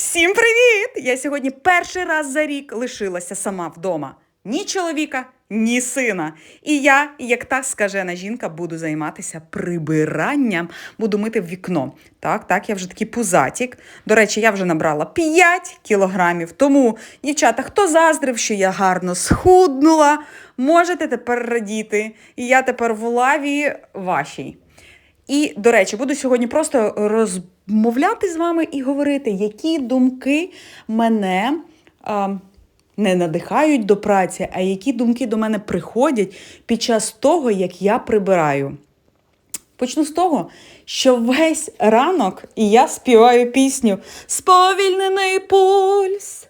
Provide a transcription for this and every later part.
Всім привіт! Я сьогодні перший раз за рік лишилася сама вдома. Ні чоловіка, ні сина. І я, як та скажена жінка, буду займатися прибиранням, буду мити вікно. Так, так, я вже такий пузатік. До речі, я вже набрала 5 кілограмів. Тому, дівчата, хто заздрив, що я гарно схуднула, можете тепер радіти. І я тепер в лаві вашій. І, до речі, буду сьогодні просто розмовляти з вами і говорити, які думки мене а, не надихають до праці, а які думки до мене приходять під час того, як я прибираю. Почну з того, що весь ранок і я співаю пісню Сповільнений пульс,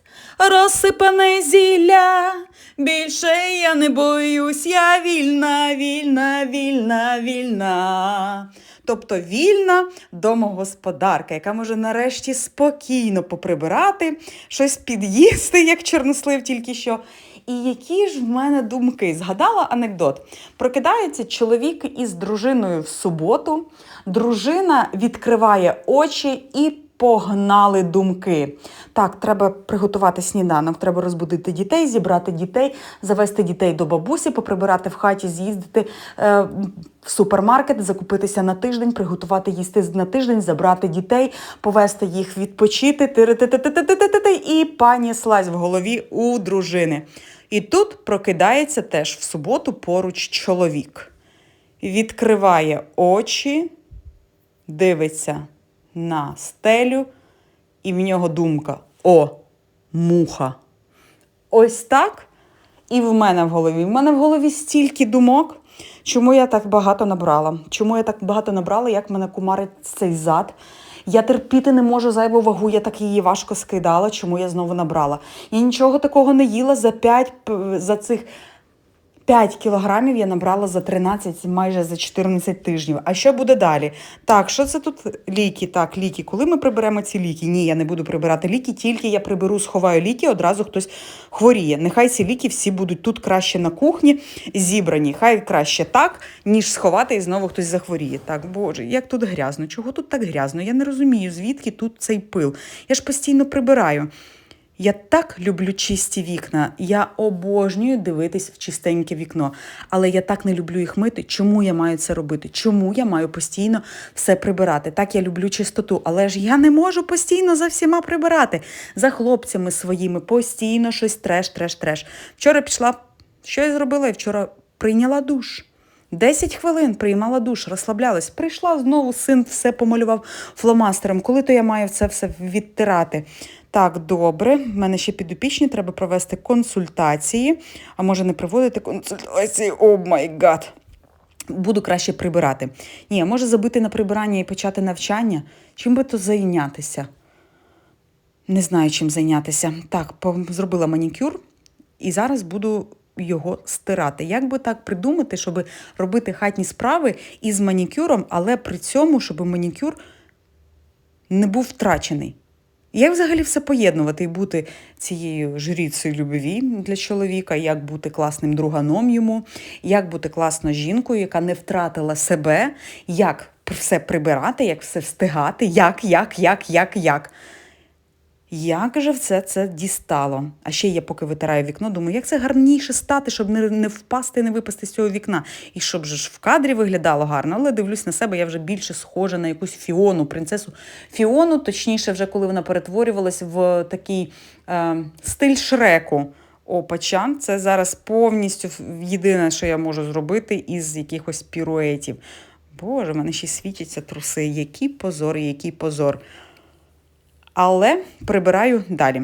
розсипане зілля. Більше я не боюсь, я вільна, вільна, вільна, вільна. Тобто вільна домогосподарка, яка може нарешті спокійно поприбирати, щось під'їсти, як чорнослив тільки що. І які ж в мене думки? Згадала анекдот. Прокидається чоловік із дружиною в суботу. Дружина відкриває очі і погнали думки. Так, треба приготувати сніданок, треба розбудити дітей, зібрати дітей, завести дітей до бабусі, поприбирати в хаті, з'їздити е, в супермаркет, закупитися на тиждень, приготувати їсти на тиждень, забрати дітей, повести їх відпочити, тири-ти-ти-ти-ти-ти-ти, і пані слазь в голові у дружини. І тут прокидається теж в суботу поруч чоловік. Відкриває очі, дивиться на стелю, і в нього думка: о, муха. Ось так. І в мене в голові. В мене в голові стільки думок. Чому я так багато набрала? Чому я так багато набрала, як мене кумарить цей зад? Я терпіти не можу зайву вагу, я так її важко скидала, чому я знову набрала. Я нічого такого не їла за 5, за цих 5 кілограмів я набрала за 13, майже за 14 тижнів. А що буде далі? Так, що це тут ліки? Так, ліки. Коли ми приберемо ці ліки? Ні, я не буду прибирати ліки, тільки я приберу, сховаю ліки, одразу хтось хворіє. Нехай ці ліки всі будуть тут краще на кухні зібрані. Хай краще так, ніж сховати і знову хтось захворіє. Так, боже, як тут грязно. Чого тут так грязно? Я не розумію, звідки тут цей пил. Я ж постійно прибираю. Я так люблю чисті вікна. Я обожнюю дивитись в чистеньке вікно. Але я так не люблю їх мити. Чому я маю це робити? Чому я маю постійно все прибирати? Так я люблю чистоту, але ж я не можу постійно за всіма прибирати. За хлопцями своїми постійно щось треш, треш, треш. Вчора пішла, що я зробила? Я вчора прийняла душ. 10 хвилин приймала душ, розслаблялась. Прийшла знову, син все помалював фломастером. Коли то я маю це все відтирати? Так, добре. В мене ще підопічні, треба провести консультації. А може не проводити консультації? О май гад! Буду краще прибирати. Ні, може забити на прибирання і почати навчання. Чим би то зайнятися? Не знаю, чим зайнятися. Так, зробила манікюр і зараз буду його стирати. Як би так придумати, щоб робити хатні справи із манікюром, але при цьому, щоб манікюр не був втрачений? Як взагалі все поєднувати і бути цією жріцею любові для чоловіка, як бути класним друганом йому, як бути класною жінкою, яка не втратила себе, як все прибирати, як все встигати, як, як, як, як, як. Як же все це дістало? А ще я поки витираю вікно, думаю, як це гарніше стати, щоб не не впасти, не випасти з цього вікна. І щоб ж в кадрі виглядало гарно, але дивлюсь на себе, я вже більше схожа на якусь фіону, принцесу Фіону, точніше, вже коли вона перетворювалась в такий е, стиль шреку. Опачан, це зараз повністю єдине, що я можу зробити із якихось піруетів. Боже, в мене ще світяться труси. Який позор, який позор. Але прибираю далі.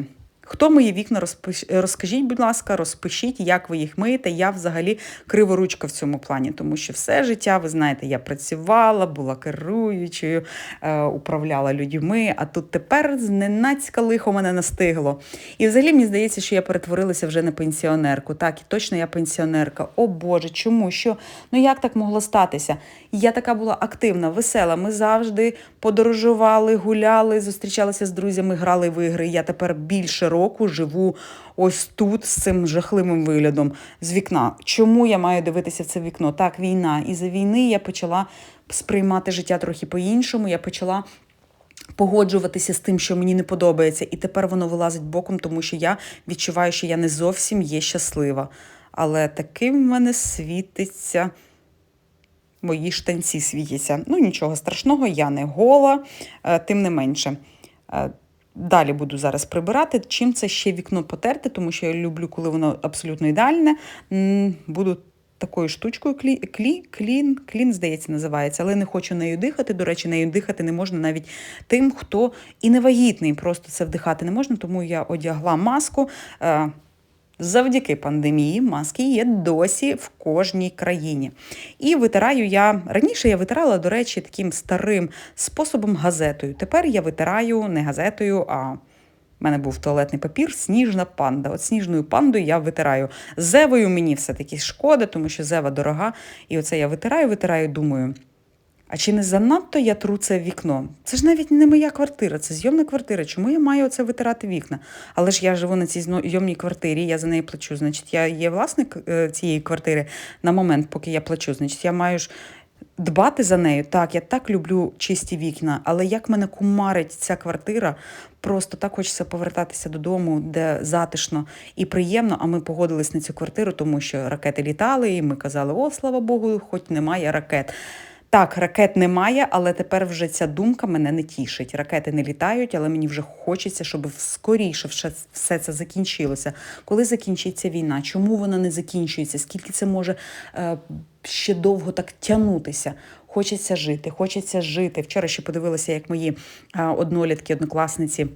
Хто мої вікна, розпиш... розкажіть, будь ласка, розпишіть, як ви їх миєте. Я взагалі криворучка в цьому плані, тому що все життя, ви знаєте, я працювала, була керуючою, е, управляла людьми, а тут тепер зненацька лихо мене настигло. І взагалі мені здається, що я перетворилася вже на пенсіонерку. Так, і точно я пенсіонерка. О Боже, чому? Що? Ну як так могло статися? Я така була активна, весела. Ми завжди подорожували, гуляли, зустрічалися з друзями, грали в ігри. Я тепер більше року живу ось тут з цим жахливим виглядом з вікна. Чому я маю дивитися це вікно? Так, війна. І за війни я почала сприймати життя трохи по-іншому. Я почала погоджуватися з тим, що мені не подобається, і тепер воно вилазить боком, тому що я відчуваю, що я не зовсім є щаслива. Але таким в мене світиться. Мої штанці світяться. Ну, нічого страшного, я не гола, е, тим не менше. Е, Далі буду зараз прибирати. Чим це ще вікно потерти, тому що я люблю, коли воно абсолютно ідеальне. Буду такою штучкою клі, клі, клін, клін, здається, називається, але не хочу нею дихати. До речі, нею дихати не можна навіть тим, хто і не вагітний. Просто це вдихати не можна, тому я одягла маску. Завдяки пандемії маски є досі в кожній країні. І витираю я раніше я витирала, до речі, таким старим способом газетою. Тепер я витираю не газетою, а в мене був туалетний папір, сніжна панда. От сніжною пандою я витираю. Зевою мені все-таки шкода, тому що зева дорога. І оце я витираю, витираю, думаю. А чи не занадто я тру це вікно? Це ж навіть не моя квартира, це зйомна квартира. Чому я маю оце витирати вікна? Але ж я живу на цій зйомній квартирі, я за неї плачу. Значить, я є власник е, цієї квартири на момент, поки я плачу. Значить, я маю ж дбати за нею. Так, я так люблю чисті вікна, але як мене кумарить ця квартира, просто так хочеться повертатися додому, де затишно і приємно. А ми погодились на цю квартиру, тому що ракети літали, і ми казали: о, слава Богу, хоч немає ракет. Так, ракет немає, але тепер вже ця думка мене не тішить. Ракети не літають, але мені вже хочеться, щоб скоріше все- це закінчилося. Коли закінчиться війна? Чому вона не закінчується? Скільки це може е, ще довго так тягнутися? Хочеться жити, хочеться жити. Вчора ще подивилася, як мої е, однолітки, однокласниці.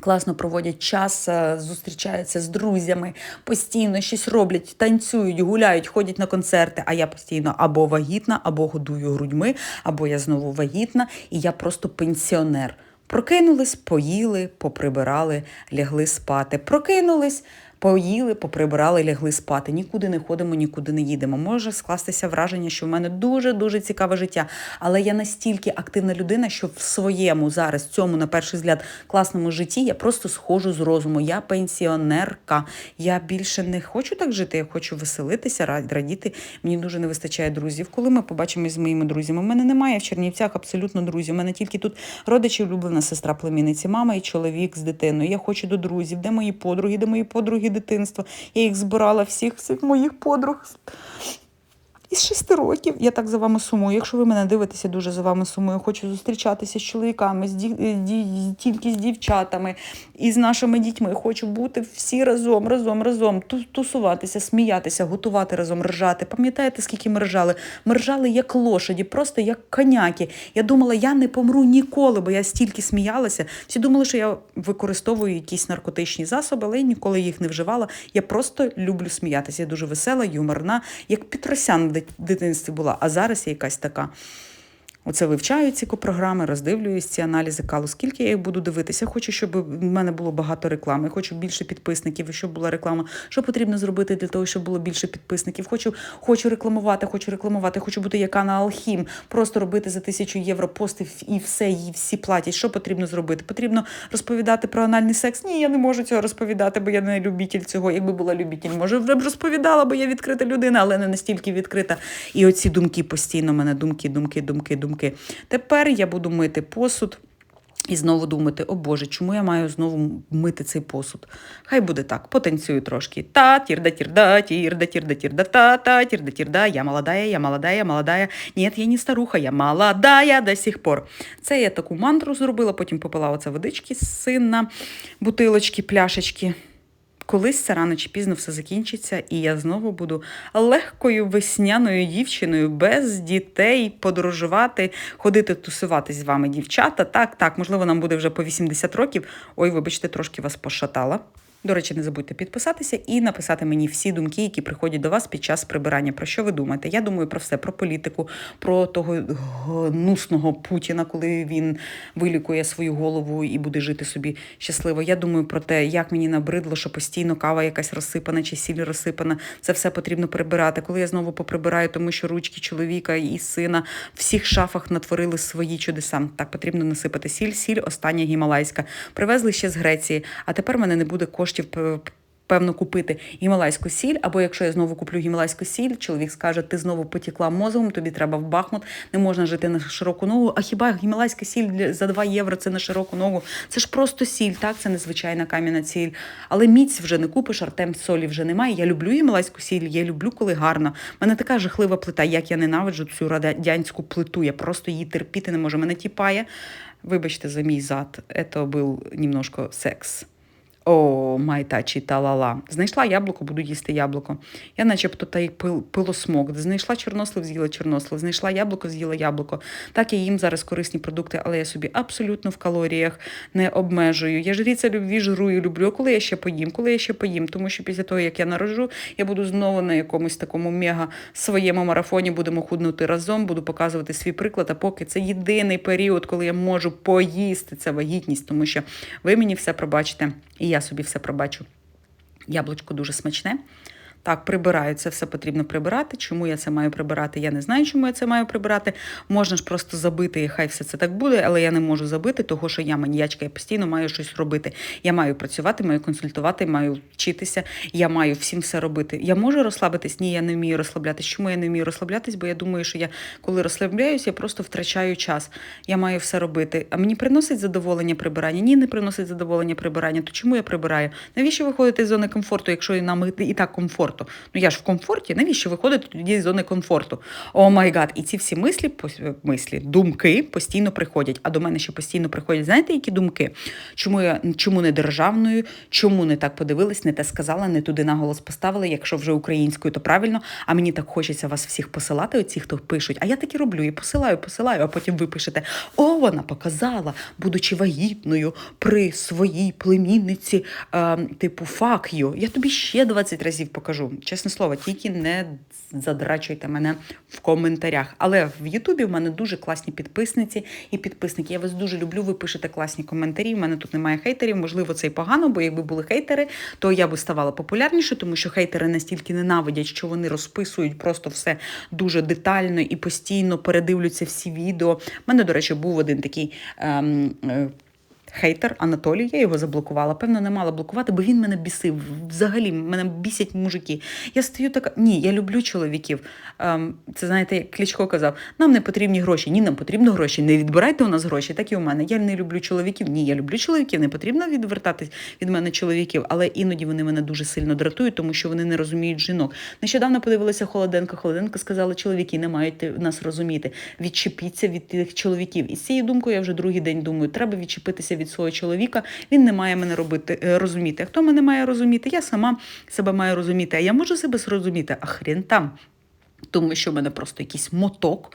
Класно проводять час, е, зустрічаються з друзями, постійно щось роблять, танцюють, гуляють, ходять на концерти. А я постійно або вагітна, або годую грудьми, або я знову вагітна, і я просто пенсіонер. Прокинулись, поїли, поприбирали, лягли спати. Прокинулись, поїли, поприбирали, лягли спати. Нікуди не ходимо, нікуди не їдемо. Може скластися враження, що в мене дуже дуже цікаве життя. Але я настільки активна людина, що в своєму зараз цьому, на перший взгляд, класному житті я просто схожу з розуму. Я пенсіонерка. Я більше не хочу так жити. Я хочу веселитися, ра- радіти. Мені дуже не вистачає друзів. Коли ми побачимось з моїми друзями, у мене немає в Чернівцях абсолютно друзів. У мене тільки тут родичі, улюблена сестра племінниці, мама і чоловік з дитиною. Я хочу до друзів. Де мої подруги, де мої подруги дитинства? Я їх збирала всіх, всіх моїх подруг. Із шести років я так за вами сумую. Якщо ви мене дивитеся, дуже за вами сумую. Хочу зустрічатися з чоловіками, з ді... тільки з дівчатами і з нашими дітьми. Хочу бути всі разом, разом, разом, ту- тусуватися, сміятися, готувати разом, ржати. Пам'ятаєте, скільки ми ржали? Ми ржали як лошаді, просто як коняки. Я думала, я не помру ніколи, бо я стільки сміялася. Всі думали, що я використовую якісь наркотичні засоби, але я ніколи їх не вживала. Я просто люблю сміятися. Я дуже весела, юморна, як Петросян дитинстві була, а зараз я якась така. Оце вивчаю ці програми, роздивлююсь ці аналізи калу. Скільки я їх буду дивитися? Хочу, щоб в мене було багато реклами. Хочу більше підписників, щоб була реклама. Що потрібно зробити для того, щоб було більше підписників? Хочу, хочу рекламувати, хочу рекламувати, хочу бути як Анна Алхім, просто робити за тисячу євро пости і все, і всі платять. Що потрібно зробити? Потрібно розповідати про анальний секс. Ні, я не можу цього розповідати, бо я не любитель цього. Якби була любитель, може, вже б розповідала, бо я відкрита людина, але не настільки відкрита. І оці думки постійно мене думки, думки, думки, думки. Тепер я буду мити посуд. І знову думати, о Боже, чому я маю знову мити цей посуд? Хай буде так, потанцюю трошки. Та, тірда, тірда, тірда, тірда, тірда, та, та, тірда, тірда, я молодая, я молодая, молодая. Ні, я не старуха, я молодая до сих пор. Це я таку мантру зробила, потім попила оце водички з сина, бутилочки, пляшечки. Колись це рано чи пізно все закінчиться, і я знову буду легкою весняною дівчиною без дітей подорожувати, ходити тусуватись з вами, дівчата. Так, так, можливо, нам буде вже по 80 років. Ой, вибачте, трошки вас пошатала. До речі, не забудьте підписатися і написати мені всі думки, які приходять до вас під час прибирання. Про що ви думаєте? Я думаю про все: про політику, про того гнусного Путіна, коли він вилікує свою голову і буде жити собі щасливо. Я думаю про те, як мені набридло, що постійно кава якась розсипана чи сіль розсипана. Це все потрібно прибирати. Коли я знову поприбираю, тому що ручки чоловіка і сина в всіх шафах натворили свої чудеса. Так потрібно насипати сіль, сіль, остання гімалайська. Привезли ще з Греції, а тепер мене не буде коштів п- Певно, купити гімалайську сіль, або якщо я знову куплю гімалайську сіль, чоловік скаже, ти знову потікла мозгом, тобі треба в Бахмут, не можна жити на широку ногу. А хіба гімалайська сіль за 2 євро це на широку ногу? Це ж просто сіль, так? Це незвичайна кам'яна сіль. Але міць вже не купиш, артем солі вже немає. Я люблю гімалайську сіль, я люблю, коли гарно. У мене така жахлива плита, як я ненавиджу цю радянську плиту. Я просто її терпіти не можу. Мене тіпає. Вибачте за мій зад, це був немножко секс. О, майтачі та-ла-ла. Знайшла яблуко, буду їсти яблуко. Я начебто та й пил, пилосмок. Знайшла чорнослив, з'їла чорнослив. Знайшла яблуко, з'їла яблуко. Так я їм зараз корисні продукти, але я собі абсолютно в калоріях не обмежую. Я жріця любві жрую, люблю. Коли я ще поїм? Коли я ще поїм? Тому що після того, як я народжу, я буду знову на якомусь такому мега своєму марафоні, будемо худнути разом, буду показувати свій приклад. А поки це єдиний період, коли я можу поїсти це вагітність, тому що ви мені все пробачите, і я собі все пробачу. Яблучко дуже смачне. Так, прибираю, це все потрібно прибирати. Чому я це маю прибирати? Я не знаю, чому я це маю прибирати. Можна ж просто забити, і хай все це так буде, але я не можу забити, того що я маніячка, я постійно маю щось робити. Я маю працювати, маю консультувати, маю вчитися, я маю всім все робити. Я можу розслабитись? Ні, я не вмію розслаблятись. Чому я не вмію розслаблятись? Бо я думаю, що я коли розслабляюсь, я просто втрачаю час. Я маю все робити. А мені приносить задоволення прибирання? Ні, не приносить задоволення прибирання. То чому я прибираю? Навіщо виходити з зони комфорту, якщо нам і так комфортно? Ну я ж в комфорті. Навіщо виходити тоді з зони комфорту? О май гад, і ці всі мислі, мислі, думки постійно приходять. А до мене ще постійно приходять. Знаєте, які думки? Чому я чому не державною? Чому не так подивилась, не те сказала, не туди наголос поставила? Якщо вже українською, то правильно. А мені так хочеться вас всіх посилати, оці, хто пишуть. А я так і роблю, і посилаю, посилаю, а потім ви пишете: О, вона показала, будучи вагітною при своїй племінниці, е, типу, you. Я тобі ще 20 разів покажу. Чесне слово, тільки не задрачуйте мене в коментарях. Але в Ютубі в мене дуже класні підписниці і підписники. Я вас дуже люблю. Ви пишете класні коментарі. У мене тут немає хейтерів. Можливо, це і погано, бо якби були хейтери, то я би ставала популярніше, тому що хейтери настільки ненавидять, що вони розписують просто все дуже детально і постійно передивлються всі відео. У мене, до речі, був один такий. Ем, е, Хейтер Анатолій, я його заблокувала. Певно, не мала блокувати, бо він мене бісив. Взагалі, мене бісять мужики. Я стою така. Ні, я люблю чоловіків. Ем, це знаєте, як Кличко казав: нам не потрібні гроші. Ні, нам потрібно гроші. Не відбирайте у нас гроші. Так і у мене. Я не люблю чоловіків. Ні, я люблю чоловіків. Не потрібно відвертатись від мене чоловіків, але іноді вони мене дуже сильно дратують, тому що вони не розуміють жінок. Нещодавно подивилася Холоденка. Холоденка сказала, чоловіки не мають нас розуміти. Відчепіться від тих чоловіків. І з цією думкою я вже другий день думаю, треба відчепитися від свого чоловіка. Він не має мене робити е, розуміти. А хто мене має розуміти? Я сама себе маю розуміти. А я можу себе зрозуміти, а хрен там. Тому що в мене просто якийсь моток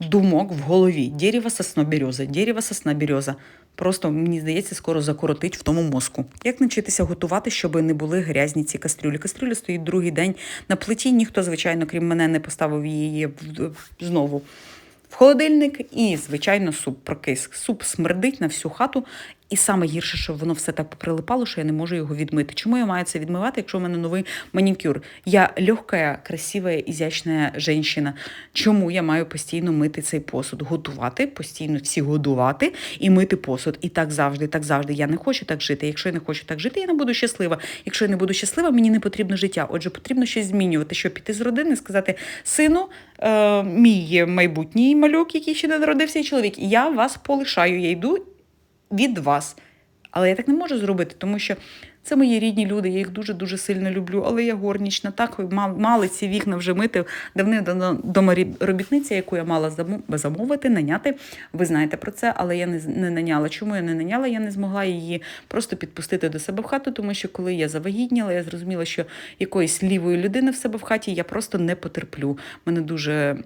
думок в голові. Дєріва, сосна, береза, дєріва, сосна, береза. Просто мені здається, скоро закоротить в тому мозку. Як навчитися готувати, щоб не були грязні ці кастрюлі? Кастрюля стоїть другий день на плиті. Ніхто, звичайно, крім мене, не поставив її знову в холодильник і, звичайно, суп прокис. Суп смердить на всю хату. І саме гірше, що воно все так поприлипало, що я не можу його відмити. Чому я маю це відмивати, якщо в мене новий манікюр? Я легка, красива, ізящна жінка. Чому я маю постійно мити цей посуд? Готувати, постійно всі годувати і мити посуд. І так завжди, так завжди. Я не хочу так жити. Якщо я не хочу так жити, я не буду щаслива. Якщо я не буду щаслива, мені не потрібно життя. Отже, потрібно щось змінювати. Що піти з родини, сказати, сину, е, мій майбутній малюк, який ще не народився, і чоловік, я вас полишаю. Я йду від вас. Але я так не можу зробити, тому що це мої рідні люди, я їх дуже-дуже сильно люблю. Але я горнічна, так ма- мали ці вікна вже мити давним доморобітниця, яку я мала замовити, наняти. Ви знаєте про це, але я не, не наняла. Чому я не наняла? Я не змогла її просто підпустити до себе в хату, тому що коли я завагітніла, я зрозуміла, що якоїсь лівої людини в себе в хаті я просто не потерплю. Мене дуже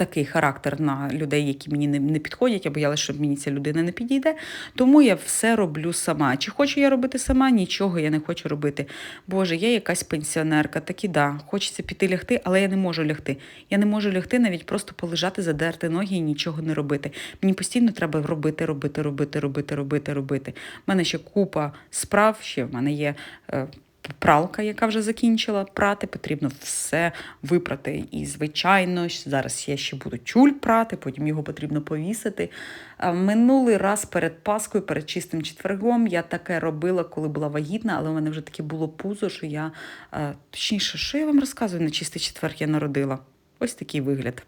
такий характер на людей, які мені не, підходять. Я боялася, що мені ця людина не підійде. Тому я все роблю сама. Чи хочу я робити сама? Нічого я не хочу робити. Боже, я якась пенсіонерка, так і да. Хочеться піти лягти, але я не можу лягти. Я не можу лягти, навіть просто полежати, задерти ноги і нічого не робити. Мені постійно треба робити, робити, робити, робити, робити, робити. У мене ще купа справ, ще в мене є. Пралка, яка вже закінчила прати. Потрібно все випрати. І, звичайно, зараз я ще буду тюль прати, потім його потрібно повісити. Минулий раз перед Паскою, перед чистим четвергом, я таке робила, коли була вагітна, але у мене вже таке було пузо, що я е, точніше, що я вам розказую на чистий четверг я народила. Ось такий вигляд.